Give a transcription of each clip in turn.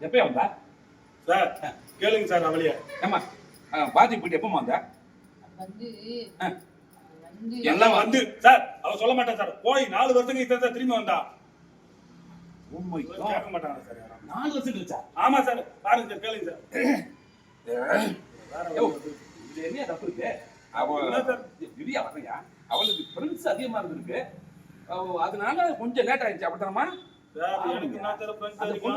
எப்பயும் வந்தா? சார் கேளுங்க சார் அவளைய ஏமா பாதி போயிட்டு எப்பமா வந்தா? வந்து எல்லாம் வந்து சார் அவ சொல்ல மாட்டேன் சார். போய் நாலு வருஷத்துக்கு இத்தனை சார் திரும்பி வந்தா. உண்மை கேட்க மாட்டாங்க சார். நாலு வருஷம் கழிச்சா? ஆமா சார் பாருங்க சார் கேளுங்க சார். யோ, இதுல என்ன தப்பு இருக்கு? அவளுக்கு ஃப்ரெண்ட்ஸ் அதிகமா இருந்திருக்கு. அதனால கொஞ்சம் லேட் ஆயிடுச்சு அப்படித்தானமா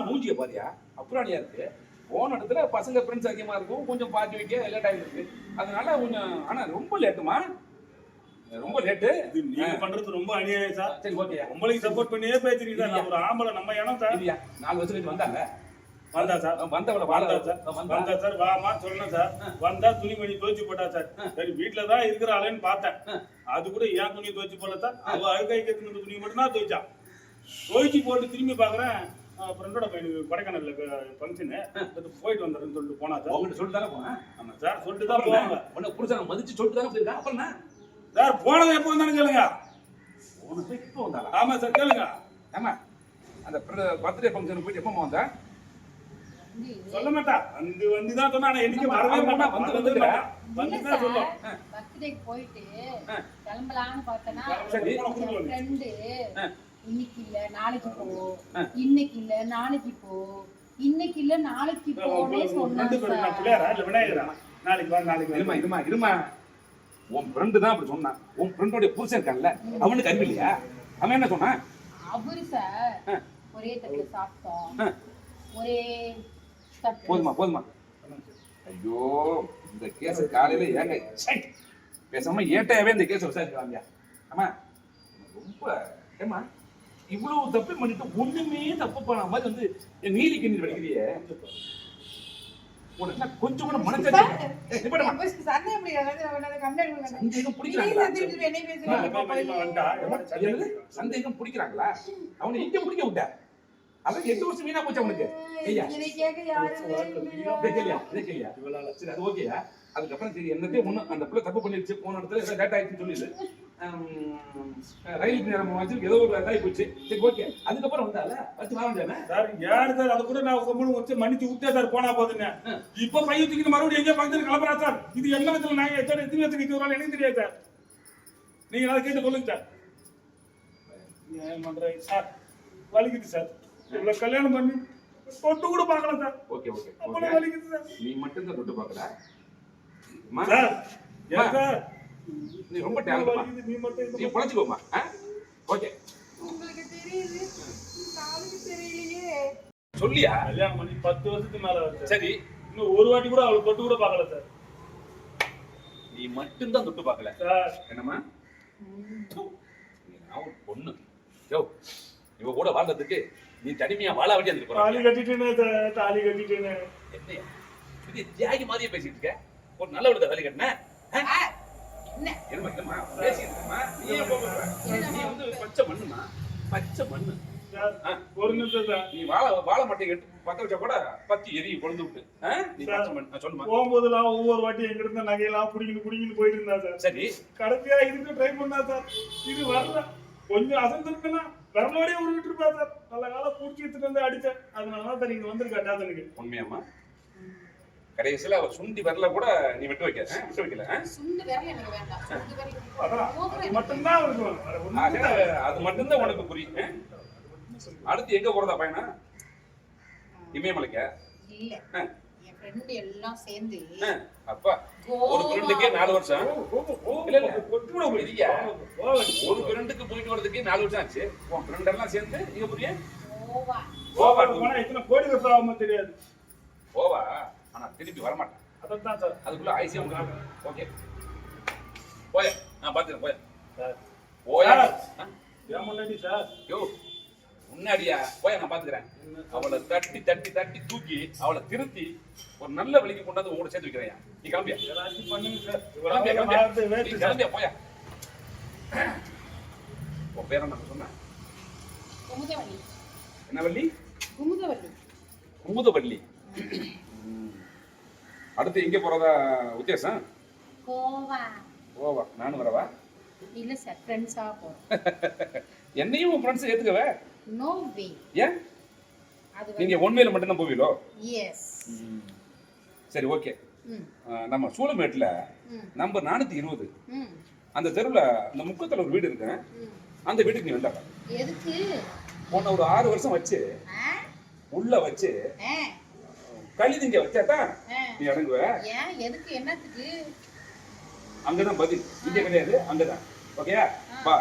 மூஞ்சிய பாரியா அப்புறாடியா இருக்கு. போன இடத்துல பசங்க ஃப்ரெண்ட்ஸ் அதிகமா இருக்கும். கொஞ்சம் பார்த்து வைக்க லேட் ஆயிருக்கு அதனால கொஞ்சம் ஆனா ரொம்ப லேட்டுமா ரொம்ப லேட்டு நீங்க பண்றது ரொம்ப அநியாயம் சார். சரி ஓகேயா உங்களுக்கு சப்போர்ட் பண்ணியே பேசுறீங்க சார் ஒரு ஆம்பளை நம்ம இனம் சார். இல்லையா? நாலு கழிச்சு வந்தாங்க. வந்தா சார். வந்தவள வந்தா வாழ சார். வந்தா. சார் வாமா சொன்னேன் சார். வந்தா துணிமணி துவைச்சு போட்டா சார். சரி வீட்டுல தான் இருக்கிறாளேன்னு பார்த்தேன். அது கூட ஏன் துணி துவைச்சு போடல சார்? அவ அழுக்காய்க்கு துணி மட்டும் தான் துவைச்சா. துவைச்சு போட்டு திரும்பி பாக்குறேன் ஃப்ரெண்டோட பையனுக்கு கொடைக்கானல்ல ஃபங்க்ஷனு போயிட்டு வந்துடுறேன்னு சொல்லிட்டு போனா சார். உங்ககிட்ட சொல்லிட்டு தானே போனேன்? ஆமா சார் சொல்லிட்டு தான் போவாங்க உன்னை புருஷனை மதிச்சு சொல்லிட்டு தானே போயிருக்கா அப்புறம் சார் போனது எப்போ வந்தாலும் கேளுங்க. உனக்கு இப்போ வந்தாளா? ஆமா சார் கேளுங்க. ஆமா அந்த பர்த்டே ஃபங்க்ஷனுக்கு போயிட்டு எப்போ வந்தா? வந்து சொல்ல மாட்டா. வந்து வந்து தான் சொன்னா ஆனா என்னைக்கு வரவே ஆமா, மாட்டா வந்து வந்து வந்துக்கிறா. வந்து இல்ல தான் சொல்லும் சார் பர்த்டேக்கு போயிட்டு ஆ. கிளம்பலான்னு பார்த்தனா சரி. ஃப்ரெண்டு ஆ. இன்னைக்கு இல்ல நாளைக்கு போ. இன்னைக்கு இல்ல நாளைக்கு போ. இன்னைக்கு இல்ல நாளைக்கு போனே சொன்னாங்க பேரும் நான் சார். பிள்ளையாரா? இல்ல விநாயகரா? நாளைக்கு வா நாளைக்கு இருமா வா. இருமா இருமா உன் ஃப்ரெண்டு தான் அப்படி சொன்னான். உன் ஃப்ரெண்டோட புருஷன் இருக்கான்ல அவனுக்கு அறிவு இல்லையா? அவன் என்ன சொன்னான்? அவரு சார். ஒரே தட்டுல சாப்பிட்டோம். ஒரே தட்டு போதுமா போதுமா? ஐயோ இந்த கேஸ் காலையில ஏங்க. பேசாம ஏட்டையாவே இந்த கேஸ் விசாரிக்கலாம்யா ஆமா ரொம்ப ஏமா இவ்வளவு தப்பு பண்ணிட்டு ஒண்ணுமே தப்பு பண்ண மாதிரி வந்து என் நீலி கிண்ணி என்ன கொஞ்சம் கூட. சந்தேகம் பிடிக்கிறாங்களா என்னது? சந்தேகம் பிடிக்கிறாங்களா அவனை எங்க பிடிக்க விட்ட? அவன் எட்டு வருஷம் வீணா போச்சு அவனுக்கு. ஐயா இதை கேட்க யாருமே இதை கேளியா இதை கேளியா சரி அது ஓகேயா? அதுக்கப்புறம் சரி என்னத்தையும் ஒண்ணு அந்த பிள்ளை தப்பு பண்ணிருச்சு போன இடத்துல லேட் ஆயிடுச்சுன்னு சொல்லிடு. ரயில் நேரம் வச்சு ஏதோ ஒரு இதாகி போச்சு. சரி ஓகே. அதுக்கப்புறம் வந்தால வச்சு வர முடியாம சார் யாரு சார்? அது கூட நான் கம்முனு வச்சு மன்னிச்சு விட்டேன் சார் போனா போதுன்னு. இப்ப பையன் தூக்கிட்டு மறுபடியும் எங்கேயோ ஃபங்க்ஷன் கிளம்புறா சார். இது என்ன விதத்துல நான் எத்தனை எத்தனை இது ஒரு எனக்கு தெரியாது சார். நீங்க அதை கேட்டு சொல்லுங்க சார். பண்றீங்க சார் வலிக்குது சார். இவ்வளவு கல்யாணம் பண்ணி தொட்டு கூட பார்க்கலாம் சார். Okay okay. வலிக்குது சார். நீ மட்டும் தான் தொட்டு பார்க்கல? சார்? நீ ரொம்ப டேலண்ட்மா நீ பொழைச்சிக்கோமா ஓகே. உங்களுக்கு தெரியுது நாளைக்கு தெரியலையே. சொல்லியா? கல்யாணம் பண்ணி பத்து வருஷத்துக்கு மேல வருது சார். இன்னும் ஒரு வாட்டி கூட அவளுக்கு தொட்டு கூட பார்க்கல சார். நீ மட்டும் தான் தொட்டு பார்க்கல? சார். என்னம்மா? நான் பொண்ணு. யோ இவ கூட வாழ்றதுக்கு நீ தனிமையா வாழ வேண்டிய தாலி போறாங்க கட்டிட்டேனே தாலி கட்டிட்டேனே. என்ன இது தியாகி மாதிரியே பேசிட்டு இருக்க. ஒரு நல்லவளுக்கு தலை கட்டின என்ன? நீ வந்து பச்சை மண்ணுமா பச்சை மண்ணு. ஒரு நிமிஷம் சார். நீ வாழ வாழ மாட்டே எடுத்து பத்த வச்சா கூட பத்தி எரிய கொழுந்து விட்டு? நீ பச்சை மண் நான் சொல்லுமா போகும்போதெல்லாம் ஒவ்வொரு வாட்டி எங்க இருந்த நகையெல்லாம் புடிங்கிட்டு புடிங்கிட்டு போயிட்டு இருந்தா சார். சரி. கடைசியா இதுக்கு ட்ரை பண்ணா சார். இது வரல. கொஞ்சம் அசந்திருக்குன்னா விரலோடய உருவிட்டு இருப்பா சார். நல்ல காலம் பூச்சி எடுத்துட்டு வந்து அடிச்சேன் அதனால தான் சார் இங்க வந்திருக்கா டேசனுக்கு உண்மையாம்மா? கடைசியில அவ சுண்டி வரல கூட நீ விட்டு வைக்க? விட்டு வைக்கல. அது மட்டும்தான் உனக்கு புரியும்? அடுத்து எங்க போறதா பையனா? இமயமலைக்க? இல்ல. ஆ. என் ஃப்ரெண்டு எல்லாம் சேர்ந்து ஆ, அப்பா ஒரு ஃப்ரெண்டுக்கே நாலு வருஷம். இல்ல, இல்ல. கொட்டு கூட போய். இல்லையா? போ, போ. ஒரு ஃப்ரெண்டுக்கு போயிட்டு வரதுக்கே நாலு வருஷம் ஆச்சு. உன் ஃப்ரெண்ட் எல்லாம் சேர்ந்து இங்க புரிய? கோவா. கோவா கோடி வருஷம் தெரியாது. போவா ஆனா திருப்பி வரமாட்டேன். அதான் சார். அதுக்குள்ள ஐசியா ஓகே. போய. நான் பாத்துக்கிறேன் போய. சார். போயா. முன்னாடி சார். யோ முன்னாடியா? போய நான் பாத்துக்கிறேன். அவளை தட்டி தட்டி தட்டி தூக்கி அவளை திருத்தி ஒரு நல்ல வழிக்கு கொண்டாந்து உங்களோட சேர்த்து வைக்கிறேன் நீ கிளம்பியா? ஏதாச்சும் பண்ணுங்க சார். கிளம்பியா போயா. உன் பேர் என்ன சொன்ன குமுதவள்ளி என்ன வள்ளி? குமுதவள்ளி குமுதவள்ளி. அடுத்து எங்க போறதா உத்தேசம்? கோவா. ஓவா நானும் வரவா? இல்ல சார் ஃப்ரெண்ட்ஸா போறோம். என்னையும் உன் ஃப்ரெண்ட்ஸ் ஏத்துக்கவே? நோ வே ஏன்? அது நீங்க ஒன்மையில மட்டும்தான் போவீங்களோ? எஸ் சரி ஓகே நம்ம சூளமேட்டில் நம்பர் நானூற்றி இருபது. அந்த தெருவில் அந்த முக்கத்தில் ஒரு வீடு இருக்கு. அந்த வீட்டுக்கு நீ வந்தாங்க எதுக்கு? உன்னை ஒரு ஆறு வருஷம் வச்சு உள்ள வச்சு ஆ கழிதிங்க வச்சாதான் நீ இறங்குவ ஏன்? எதுக்கு? என்னத்துக்கு? அங்கதான் பதில். இங்க கிடையாது அங்கதான். ஓகேயா? வா